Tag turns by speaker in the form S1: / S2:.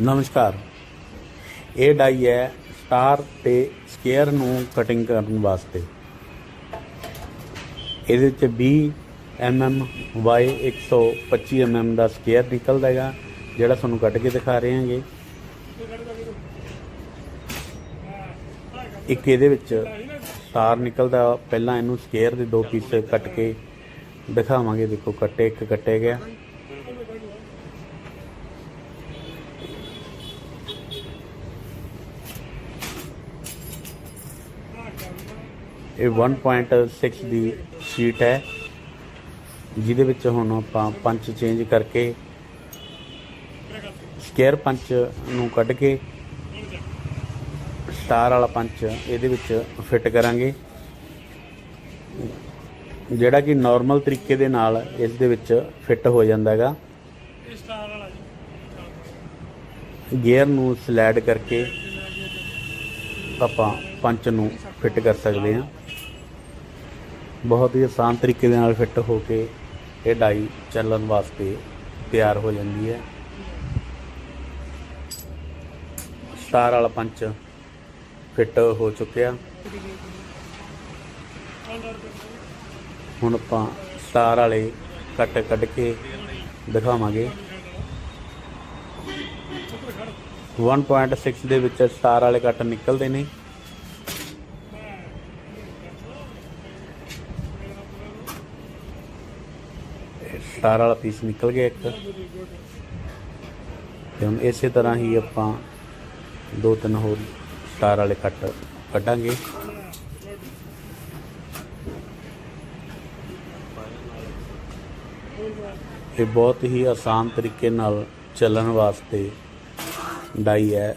S1: ਨਮਸਕਾਰ। ਇਹ ਡਾਈ ਹੈ ਸਟਾਰ ਤੇ ਸਕੁਅਰ ਨੂੰ ਕਟਿੰਗ ਕਰਨ ਵਾਸਤੇ। ਇਹਦੇ ਵਿੱਚ 20 mm y 125 mm ਦਾ ਸਕੁਅਰ ਨਿਕਲਦਾ ਹੈਗਾ, ਜਿਹੜਾ ਤੁਹਾਨੂੰ ਕੱਟ ਕੇ ਦਿਖਾ ਰਹੇ ਹਾਂਗੇ। ਇੱਕ ਇਹਦੇ ਵਿੱਚ ਸਟਾਰ ਨਿਕਲਦਾ, ਪਹਿਲਾਂ ਇਹਨੂੰ ਸਕੁਅਰ ਦੇ ਦੋ ਪੀਸ ਕੱਟ ਕੇ ਦਿਖਾਵਾਂਗੇ। ਦੇਖੋ, ਕੱਟੇ ਇੱਕ ਕੱਟੇ ਗਿਆ। ਇਹ 1.6 ਦੀ ਸ਼ੀਟ ਹੈ, ਜਿਹਦੇ ਵਿੱਚ ਹੁਣ ਆਪਾਂ ਪੰਚ ਚੇਂਜ ਕਰਕੇ ਸਕੁਅਰ ਪੰਚ ਨੂੰ ਕੱਢ ਕੇ ਸਟਾਰ ਵਾਲਾ ਪੰਚ ਇਹਦੇ ਵਿੱਚ ਫਿੱਟ ਕਰਾਂਗੇ। ਜਿਹੜਾ ਕਿ ਨਾਰਮਲ ਤਰੀਕੇ ਦੇ ਨਾਲ ਇਸ ਦੇ ਵਿੱਚ ਫਿੱਟ ਹੋ ਜਾਂਦਾ ਹੈਗਾ। ਗੇਅਰ ਨੂੰ ਸਲਾਈਡ ਕਰਕੇ ਆਪਾਂ ਪੰਚ ਨੂੰ ਫਿੱਟ ਕਰ ਸਕਦੇ ਹਾਂ। ਬਹੁਤ ਹੀ ਆਸਾਨ ਤਰੀਕੇ ਦੇ ਨਾਲ ਫਿੱਟ ਹੋ ਕੇ ਇਹ ਡਾਈ ਚੱਲਣ ਵਾਸਤੇ ਤਿਆਰ ਹੋ ਜਾਂਦੀ ਹੈ। ਸਟਾਰ ਵਾਲਾ ਪੰਚ ਫਿੱਟ ਹੋ ਚੁੱਕਿਆ। ਹੁਣ ਆਪਾਂ ਸਟਾਰ ਵਾਲੇ ਕੱਟ ਕੱਢ ਕੇ ਦਿਖਾਵਾਂਗੇ। 1.6 ਦੇ ਵਿੱਚ ਸਟਾਰ ਵਾਲੇ ਕੱਟ ਨਿਕਲਦੇ ਨੇ। ਸਟਾਰ ਵਾਲਾ ਪੀਸ ਨਿਕਲ ਗਿਆ ਇੱਕ। ਤੇ ਹੁਣ ਇਸੇ ਤਰ੍ਹਾਂ ਹੀ ਆਪਾਂ ਦੋ ਤਿੰਨ ਹੋਰ ਸਟਾਰ ਵਾਲੇ ਕੱਟ ਕੱਢਾਂਗੇ। ਇਹ ਬਹੁਤ ਹੀ ਆਸਾਨ ਤਰੀਕੇ ਨਾਲ ਚੱਲਣ ਵਾਸਤੇ ਡਾਈ ਹੈ।